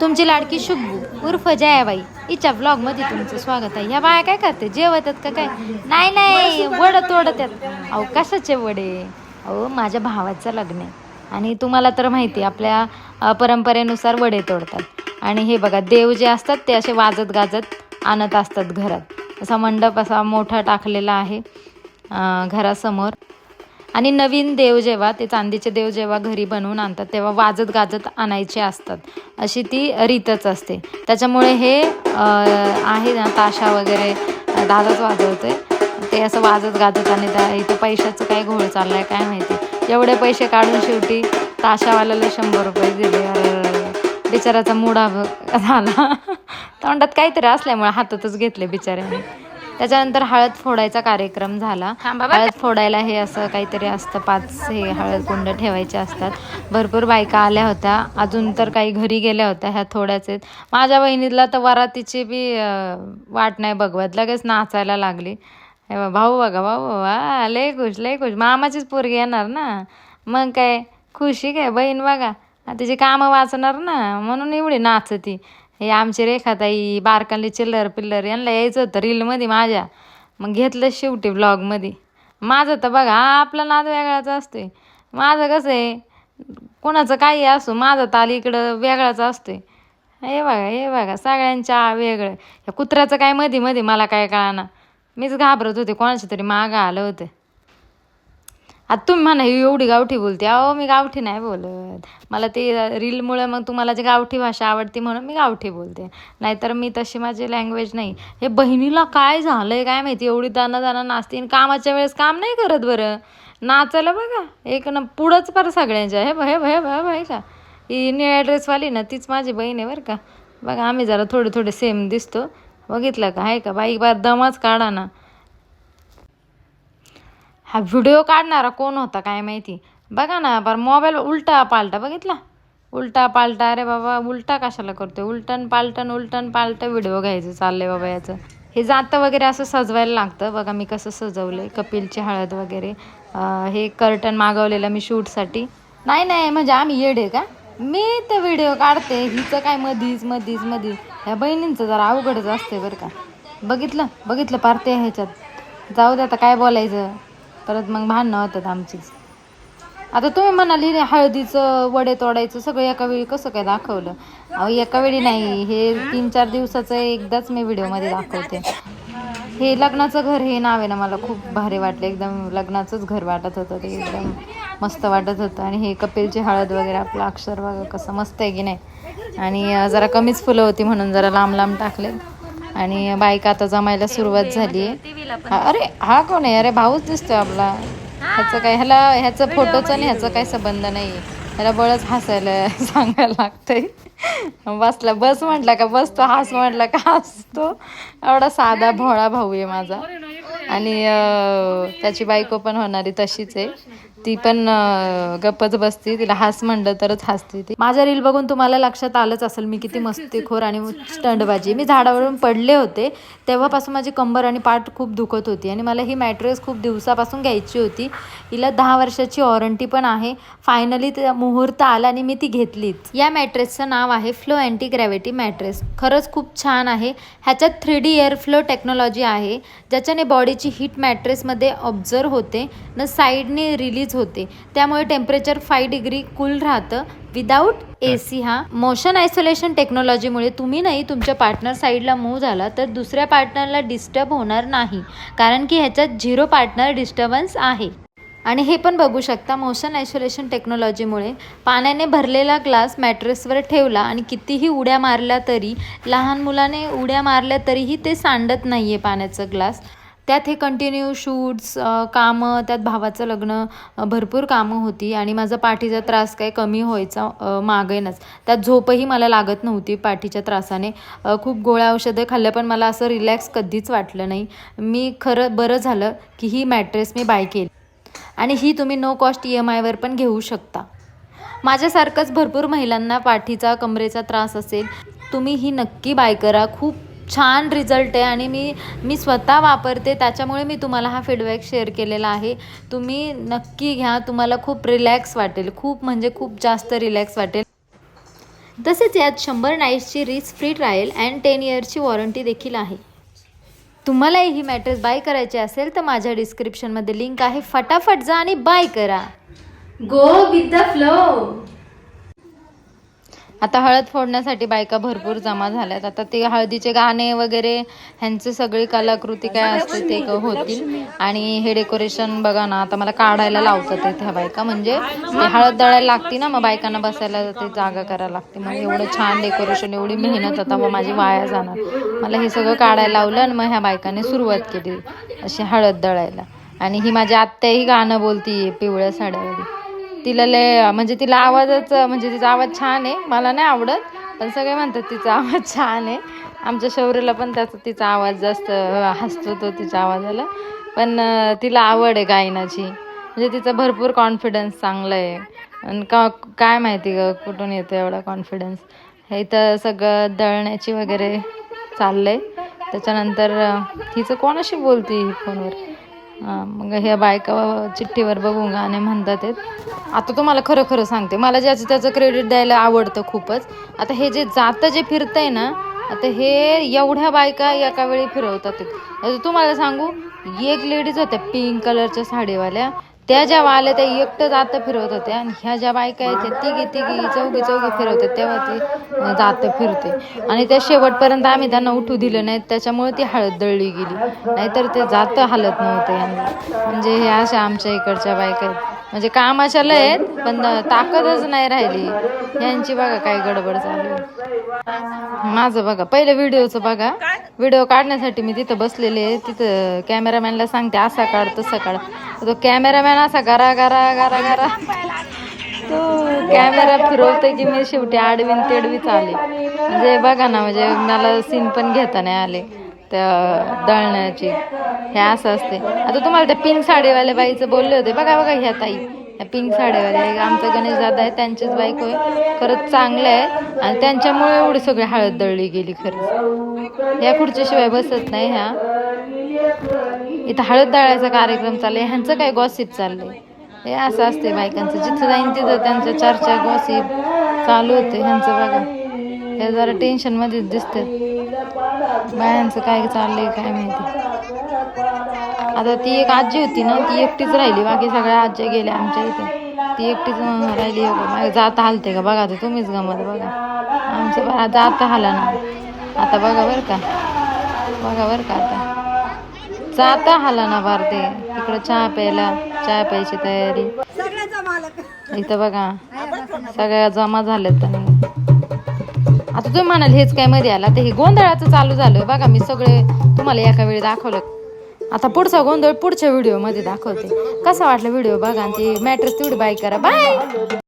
तुमची लाडकी शुभू उर्फ जयाबाई हिच्या ब्लॉगमध्ये तुमचं स्वागत आहे. ह्या बाया काय करते? जेवतात का काय? नाही नाही वड तोडत आहेत अहो कशाचे वडे? अहो माझ्या भावाचं लग्न आहे. आणि तुम्हाला तर माहिती आपल्या परंपरेनुसार वडे तोडतात. आणि हे बघा देव जे असतात ते असे वाजत गाजत आणत असतात घरात. असा मंडप असा मोठा टाकलेला आहे घरासमोर. आणि नवीन देव जेव्हा ते चांदीचे देव जेव्हा घरी बनवून आणतात तेव्हा वाजत गाजत आणायचे असतात. अशी ती रीतच असते. त्याच्यामुळे हे आहे ना ताशा वगैरे दादाच वाजवते ते असं वाजत गाजत आणि त्या इथं पैशाचं काय घोळ आहे काय माहिती. एवढे पैसे काढून शेवटी ताशावाल्याला शंभर रुपये दिले. बिचाऱ्याचा बिचाराचा मुडा झाला. तोंडात काहीतरी असल्यामुळे हातातच घेतले बिचाऱ्याने. त्याच्यानंतर हळद फोडायचा कार्यक्रम झाला. हळद फोडायला हे असं काहीतरी असतं पाच हे हळद कुंड ठेवायचे असतात. भरपूर बायका आल्या होत्या. अजून तर काही घरी गेल्या होत्या ह्या थोड्याच. आहेत माझ्या बहिणीला तर वरातीची बी वाट नाही बघवत. लगेच नाचायला लागली. हे भाऊ बघा भाऊ वा लय खुश लय खुश. मामाचीच पोरगी येणार ना. मग काय? खुशी काय? बहीण बघा. तिची कामं वाचणार ना. म्हणून एवढी नाचती. हे आमची रेखाताई बारकाली चिल्लर पिल्लर यांना यायचं होतं रीलमध्ये माझ्या. मग घेतलं शेवटी ब्लॉगमध्ये माझं तर बघा आपला नाद वेगळाच असतोय. माझं कसं आहे कोणाचं काही असो माझं ताल इकडं वेगळाच असतोय. हे बघा हे बघा सगळ्यांच्या वेगळं. या कुत्र्याचं काय मध्ये मध्ये मला काय कळाना. मीच घाबरत होते कोणाच्या तरी मागं आलं होतं. आता तुम्ही म्हणा ही एवढी गावठी बोलते. अहो मी गावठी नाही बोलत. मला ते रीलमुळे मग तुम्हाला जी गावठी भाषा आवडते म्हणून मी गावठी बोलते. नाहीतर मी तशी माझी लँग्वेज नाही. हे बहिणीला काय झालंय काय माहिती? एवढी दाना दाना नाचते आणि कामाच्या वेळेस काम नाही करत बरं. नाचायला बघा. एक ना पुढंच पर सगळ्यांच्या. हे भय भय भय भय का? ही निळ्या ड्रेसवाली ना तीच माझी बहीण आहे बरं का. बघा आम्ही जरा थोडे थोडे सेम दिसतो. बघितलं का? आहे का? बाई बार दमच काढा ना. हा व्हिडिओ काढणारा कोण होता काय माहिती? बघा ना पर मोबाईल उलटा पालटा बघितला? उलटा पालटा अरे बाबा उलटा कशाला करतोय? उलटन पालटन उलटन पालटं व्हिडिओ घ्यायचं चाललंय बाबा याचं. हे जातं वगैरे असं सजवायला लागतं. बघा मी कसं सजवलंय कपिलची हळद वगैरे. हे कर्टन मागवलेलं मी शूटसाठी नाही नाही म्हणजे आम्ही येडे का? मी तर व्हिडिओ काढते हिचं काय मधीच मधीच मधीच. ह्या बहिणींचं जरा अवघडच असते बरं का. बघितलं बघितलं पारते ह्याच्यात. जाऊ दे आता काय बोलायचं. परत मग भांडणं होतात आमचीच आता तुम्ही म्हणाली रे हळदीचं वडे तोडायचं सगळं एका वेळी कसं काय दाखवलं? अहो एका वेळी नाही हे तीन चार दिवसाचं एकदाच मी व्हिडिओमध्ये दाखवते. हे लग्नाचं घर हे नाव आहे ना मला खूप भारी वाटलं. एकदम लग्नाचंच घर वाटत होतं ते एकदम मस्त वाटत होतं. आणि हे कपिलची हळद वगैरे आपलं अक्षर वगैरे कसं मस्त आहे की नाही? आणि जरा कमीच फुलं होती म्हणून जरा लांब लांब टाकले. आणि बायका आता जमायला सुरुवात झाली. आहे अरे हा कोण आहे? अरे भाऊच दिसतोय आपला. ह्याचं काय ह्याला ह्याचं फोटोचं आणि ह्याचं काही संबंध नाही. ह्याला बळच हसायला सांगायला लागतंय. बसला बस म्हटला का बसतो हास म्हटला का हसतो. एवढा साधा भोळा भाऊ आहे माझा. आणि त्याची बायको पण होणारी तशीच आहे. ती पण गप्पच बसते. तिला हास म्हणलं तरच हसते ती. माझ्या रील बघून तुम्हाला लक्षात आलंच असेल मी किती मस्तीखोर आणि स्टंडबाजी मी झाडावरून पडले होते. तेव्हापासून माझी कंबर आणि पाठ खूप दुखत होती आणि मला ही मॅट्रेस खूप दिवसापासून घ्यायची होती. हिला दहा वर्षाची वॉरंटी पण आहे. फायनली त्या मुहूर्त आला आणि मी ती घेतलीच. या मॅट्रेसचं नाव आहे फ्लो अँटी ग्रॅव्हिटी मॅट्रेस. खरंच खूप छान आहे. ह्याच्यात three D air flow technology आहे ज्याच्याने बॉडीची हीट मॅट्रेसमध्ये ऑब्झर्व होते. न साईडने रिलीज होते. त्यामुळे टेम्परेचर फाय डिग्री कूल राहतं. विदाऊट ए सी हा. मोशन आयसोलेशन टेक्नॉलॉजीमुळे तुम्ही नाही तुमच्या पार्टनर साईडला मूव झाला तर दुसऱ्या पार्टनरला डिस्टर्ब होणार नाही. कारण की ह्याच्यात झिरो पार्टनर डिस्टर्बन्स आहे. आणि हे पण बघू शकता मोशन आयसोलेशन टेक्नॉलॉजीमुळे पाण्याने भरलेला ग्लास मॅट्रेसवर ठेवला आणि कितीही उड्या मारल्या तरी लहान मुलाने उड्या मारल्या तरीही ते सांडत नाही आहे पाण्याचं ग्लास त्यात हे कंटिन्यू शूट्स कामं त्यात भावाचं लग्न भरपूर कामं होती आणि माझा पाठीचा त्रास काय कमी व्हायचा मागेनच. त्यात झोपही मला लागत नव्हती पाठीच्या त्रासाने. खूप गोळ्या औषधं खाल्ल्या पण मला असं रिलॅक्स कधीच वाटलं नाही. मी खरं बरं झालं की ही मॅट्रेस मी बाय केली. आणि ही तुम्ही नो कॉस्ट ई एम आयवर पण घेऊ शकता. माझ्यासारखंच भरपूर महिलांना पाठीचा कमरेचा त्रास असेल तुम्ही ही नक्की बाय करा. खूप छान रिझल्ट आहे आणि मी मी स्वतः वापरते त्याच्यामुळे मी तुम्हाला हा फीडबॅक शेअर केलेला आहे. तुम्ही नक्की घ्या तुम्हाला खूप रिलॅक्स वाटेल. खूप म्हणजे खूप जास्त रिलॅक्स वाटेल. तसेच यात शंभर नाईट्सची risk free trial and ten इयर्सची warranty देखील आहे. तुम्हालाही ही मॅट्रेस बाय करायची असेल तर माझ्या डिस्क्रिप्शनमध्ये लिंक आहे. फटाफट जा आणि बाय करा. गो विथ द फ्लो आता हळद फोडण्यासाठी बायका भरपूर जमा झाल्यात. आता ते हळदीचे गाणे वगैरे ह्यांचे सगळी कलाकृती काय असते ते क- होतील. आणि हे डेकोरेशन बघा ना आता मला काढायला लावतात ह्या बायका. म्हणजे हळद दळायला लागती ना मग बायकांना बसायला ते जागा करायला लागते. मग एवढं छान डेकोरेशन एवढी मेहनत आता मग माझी वाया जाणार. मला हे सगळं काढायला लावलं आणि मग ह्या बायकांनी सुरुवात केली अशी हळद दळायला. आणि ही माझी आत्याही गाणं बोलती पिवळ्या साड्यामध्ये तिला लय म्हणजे तिला आवाजच म्हणजे तिचा आवाज छान आहे. मला नाही आवडत पण सगळे म्हणतात तिचा आवाज छान आहे. आमच्या शौर्यला पण त्याचा तिचा आवाज जास्त हसतो तो तिच्या आवाजाला. पण तिला आवड आहे गायनाची. म्हणजे तिचा भरपूर कॉन्फिडन्स चांगला आहे. आणि का काय माहिती ग कुठून येतो एवढा कॉन्फिडन्स हे तर सगळं दळण्याची वगैरे चाललंय. त्याच्यानंतर हिचं कोणाशी बोलती ही फोनवर? मग ह्या बायका चिठ्ठीवर बघून गाणे म्हणतात आहेत. आता तुम्हाला खरं खरं सांगते मला ज्याचं त्याचं क्रेडिट द्यायला आवडतं खूपच आता हे जे जातं जे फिरतंय ना आता हे एवढ्या बायका एका वेळी फिरवतात तुम्हाला सांगू एक लेडीज होत्या पिंक कलरच्या साडीवाल्या त्या जेव्हा आल्या त्या एकटं जातं फिरवत होत्या आणि ह्या ज्या बायका आहेत त्या तिघी तिघी चौघी चौघी फिरवतात तेव्हा ती जातं फिरते. आणि त्या शेवटपर्यंत आम्ही त्यांना उठू दिलं नाही त्याच्यामुळे ती हळद दळली गेली. नाहीतर ते जातं हालत नव्हते यांना. म्हणजे हे अशा आमच्या इकडच्या बायका आहेत. म्हणजे कामाच्या लय आहेत पण ताकदच नाही राहिली. यांची बघा काय गडबड चालू आहे. माझं बघा पहिलं व्हिडिओचं बघा. व्हिडिओ काढण्यासाठी मी तिथं बसलेले तिथं कॅमेरामॅनला सांगते असा काढ तसा काढ. तो कॅमेरामॅन असा गरा गरा गरा गरा. तो कॅमेरा फिरवतोय की मी शेवटी आडवीन तेडवीच आले. म्हणजे बघा ना म्हणजे मला सीन पण घेता नाही आले. त्या दळण्याची हे असं असते. आता तुम्हाला त्या पिंक साडीवाल्या बाईचं बोलले होते. बघा बघा ह्या ताई. पिंक साडीवाल्या आमचं गणेश दादा आहे त्यांचीच बायको आहे. खरंच चांगलं आहे आणि त्यांच्यामुळे एवढी सगळी हळद दळली गेली खरंच. या खुर्चीशिवाय बसत नाही ह्या. इथं हळद दळायचा कार्यक्रम चाललाय. ह्यांचं काय गॉसिप चाललंय? हे असं असते बायकांचं. जिथं जाईन तिथं त्यांचं चर्चा गॉसिप चालू होते. ह्यांचं बघा. हे जरा टेन्शन दिसतं दिसते बायांचं काय चाललंय काय माहिती. आता ती एक आजी होती ना ती एकटीच राहिली. बाकी सगळ्या आजी गेल्या आमच्या इथे. ती एकटीच राहिली. माझ्या जाता हालते का? बघा ते तुम्हीच गमत बघा. आमचं बा- जाता हाला ना. आता बघा बरं का. बघा बरं का आता. जाता हाला ना बार ते. इकडं चहा प्यायला चहा प्यायची तयारी. इथं बघा. सगळ्या जमा झाल्यात आणि आता तुम्ही म्हणाल हेच काय मध्ये आला? तर हे गोंधळाचं चालू झालं. बघा मी सगळे तुम्हाला एका वेळी दाखवलं. आता पुढचा गोंधळ पुढच्या व्हिडिओमध्ये दाखवते. कसा वाटला व्हिडिओ बघा आणि ती मॅट्रेस तेवढी बाय करा. बाय